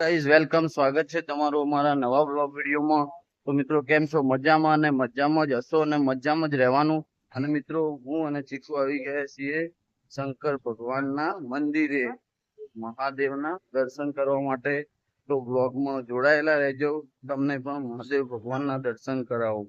Guys welcome સ્વાગત છે તમારું અમારા નવા બ્લોગ વિડીયોમાં. તો મિત્રો, કેમ છો? મજામાં અને મજામાં જ હશો અને મજામાં જ રહેવાનું? અને મિત્રો, હું અને ચીકુ આવી ગયા છીએ શંકર ભગવાનના મંદિરે. મહાદેવના દર્શન કરવા માટે. તો બ્લોગમાં જોડાયેલા રહેજો. તમને પણ મહાદેવ ભગવાનના દર્શન કરાવું.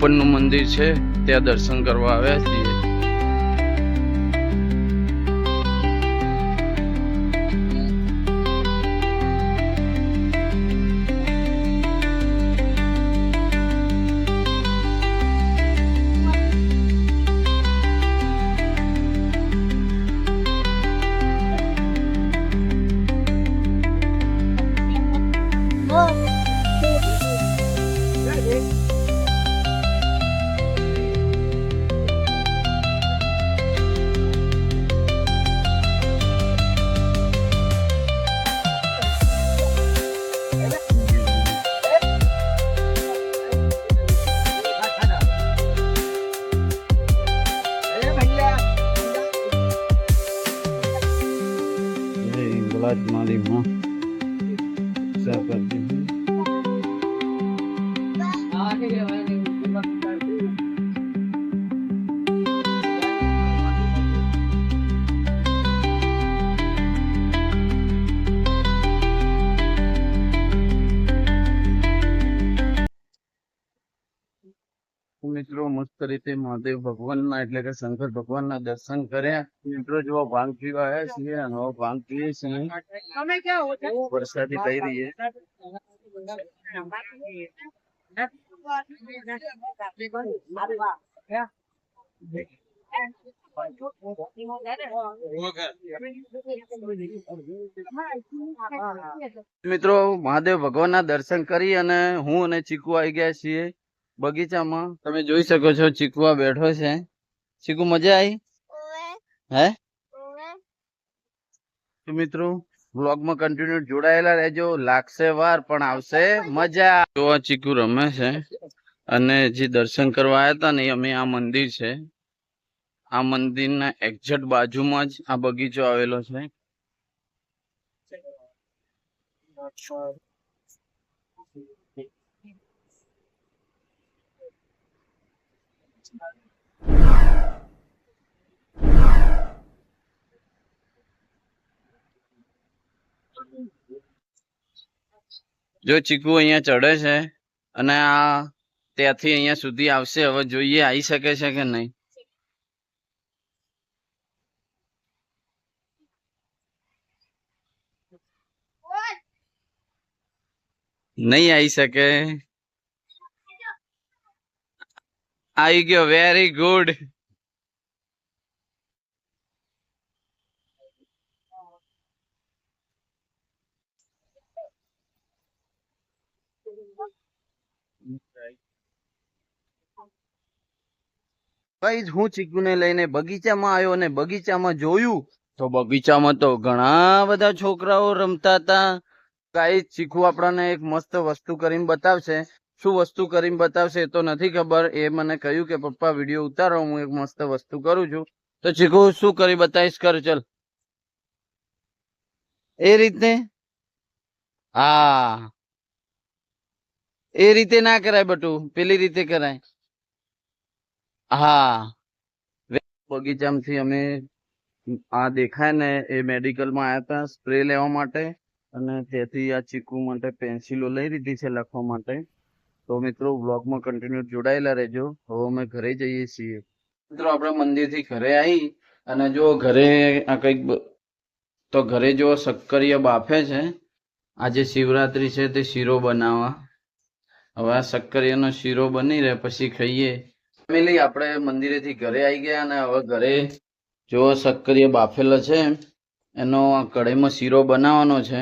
ઉપરનું મંદિર છે ત્યાં દર્શન કરવા આવ્યા છીએ. મસ્ત રીતે મહાદેવ ભગવાનના એટલે કે શંકર ભગવાનના દર્શન કર્યા. મિત્રો જો ભાંગ પીવા આવ્યા છીએ અને ભાંગ પીએ છીએ. વરસાદી થઈ રહી મિત્રો મહાદેવ ભગવાનના દર્શન કરી અને હું અને ચીકુ આવી ગયા છીએ. બગીચામાં તમે જોઈ શકો છો ચીકુઆ બેઠો છે. ચીકુ, મજા આવી હે? તો મિત્રો બ્લોગમાં કન્ટિન્યુ જોડાયેલા રહેજો. લાગશે વાર, પણ આવશે મજા. જો આ ચીકુ રમે છે અને જે દર્શન કરવા આવ્યા હતા ને અમે આ મંદિર છે. આ મંદિરના એક્ઝેક્ટ બાજુમાં જ આ બગીચો આવેલો છે. જો ચીકુ અહીંયા ચડે છે અને આ ત્યાંથી અહીંયા સુધી આવશે, હવે જોઈએ આવી શકે છે કે નહીં. નહીં આવી શકે. આવી ગયો વેરી ગુડ ભાઈ હું ચીકુને લઈને બગીચામાં આવ્યો અને બગીચામાં જોયું તો બગીચામાં તો ઘણા બધા છોકરાઓ રમતા હતા. ગાઈસ ચીકુ આપણને એક મસ્ત વસ્તુ કરીને બતાવશે. શું વસ્તુ કરીને બતાવશે તો નથી ખબર. એ મને કહ્યું કે, પપ્પા, વીડિયો ઉતારો, હું એક મસ્ત વસ્તુ કરું છું. તો ચીકુ, શું કરી બતાવીશ? કર, ચલ. એ રીતે? હા. એ રીતે ના કરાય બટુ, પેલી રીતે કરાય. હા. બગીચામાંથી અમે આ દેખાય ને એ મેડિકલમાં આવ્યા હતા સ્પ્રે લેવા માટે અને તેથી આ ચીકુ માટે પેન્સિલો લઈ લીધી છે લખવા માટે. તો મિત્રો બ્લોગમાં કન્ટિન્યુ જોડાયેલા રહેજો. હવે અમે ઘરે જઈએ છીએ. મિત્રો, આપણે મંદિરથી ઘરે આવી અને જો ઘરે આ કંઈક તો ઘરે જો શક્કરિયા બાફે છે. આજે શિવરાત્રી છે તે શીરો બનાવવા. હવે આ શક્કરિયાનો શીરો બની રહે, પછી ખાઈએ. ફેમિલી, આપણે મંદિરેથી ઘરે આવી ગયા અને હવે ઘરે જો શક્કરિયા બાફેલો છે, એનો આ કઢાઈમાં શીરો બનાવવાનો છે,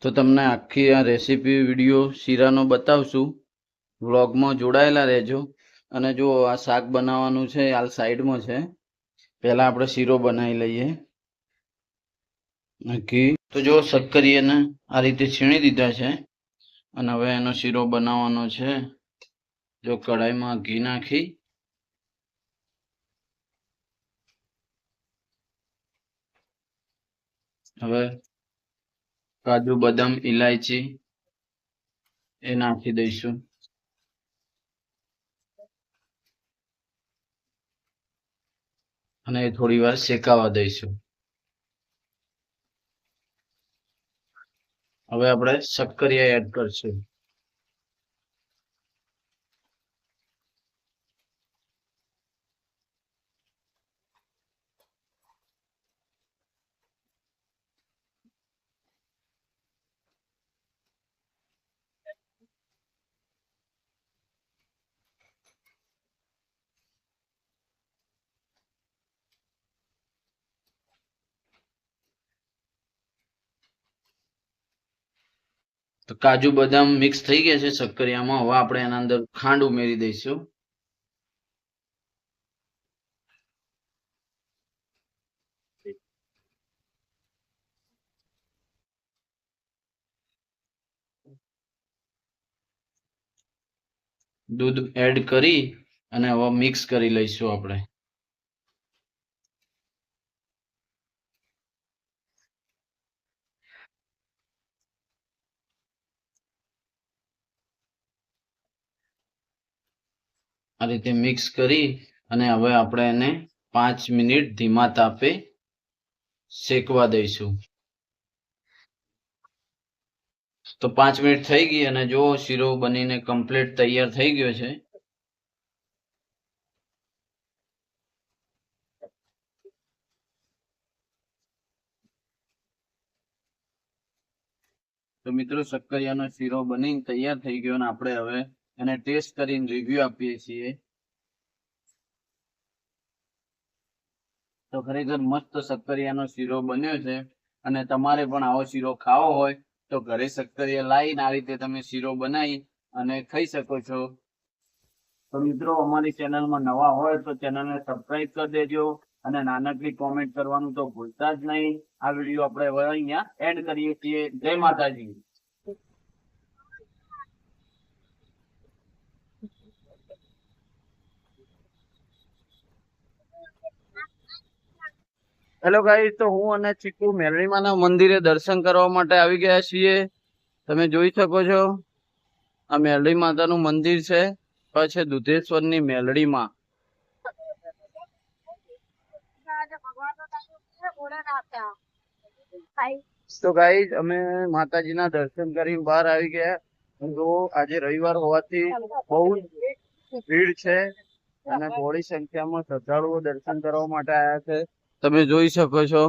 તો તમને આખી આ રેસીપી, વીડિયો, શીરાનો બતાવશું. વ્લોગમાં જોડાયેલા રહેજો. અને જો આ શાક બનાવવાનું છે હાલ સાઈડમાં છે, પહેલા આપણે શીરો બનાવી લઈએ. નક્કી તો જો શક્કરિયાને આ રીતે છીણી દીધા છે અને હવે એનો શીરો બનાવવાનો છે. જો કઢાઈમાં ઘી નાખી. હવે કાજુ, બદામ ઇલાયચી એ નાખી દઈશું. અને થોડી વાર શેકાવા દઈશું. હવે આપણે શક્કરિયા એડ કરશું. તો કાજુ બદામ મિક્સ થઈ ગયા છે સક્કરિયામાં હવે આપણે એના અંદર ખાંડ ઉમેરી દઈશું. દૂધ એડ કરી અને હવે મિક્સ કરી લઈશું આપણે. આ રીતે મિક્સ કરી અને હવે આપણે એને પાંચ મિનિટ ધીમા તાપે શેકવા દઈશું. તો પાંચ મિનિટ થઈ ગઈ અને જો શીરો બનીને કમ્પ્લીટ તૈયાર થઈ ગયો છે. તો મિત્રો, શક્કરિયાનો શીરો બનીને તૈયાર થઈ ગયો અને આપણે હવે એને ટેસ્ટ કરીને રિવ્યુ આપીએ છીએ. તો ખરેખર મસ્ત સક્કરિયાનો શીરો બન્યો છે અને તમારે પણ આવો શીરો ખાવો હોય તો ઘરે સક્કરિયા લાવીને આ રીતે તમે શીરો બનાવી અને ખાઈ શકો છો. તો મિત્રો, અમારી ચેનલમાં નવા હોય તો ચેનલને સબસ્ક્રાઈબ કરી દેજો અને નાનકડી કોમેન્ટ કરવાનું તો ભૂલતા જ નહીં. આ વીડિયો આપણે અહીંયા એડ કરીએ છીએ. જય માતાજી. હેલો ગાઈસ તો હું અને ચીકુ મેલડીમાના મંદિરે દર્શન કરવા માટે આવી ગયા છીએ. તમે જોઈ શકો છો, આ મેલડી માતાનું મંદિર છે છે દુધેશ્વરની મેલડીમાં. તો ગાઈસ અમે માતાજીના દર્શન કરી બહાર આવી ગયા. તો આજે રવિવાર હોવાથી બહુ ભીડ છે અને બહોળી સંખ્યામાં શ્રદ્ધાળુઓ દર્શન કરવા માટે આવ્યા છે. તમે જોઈ શકો છો.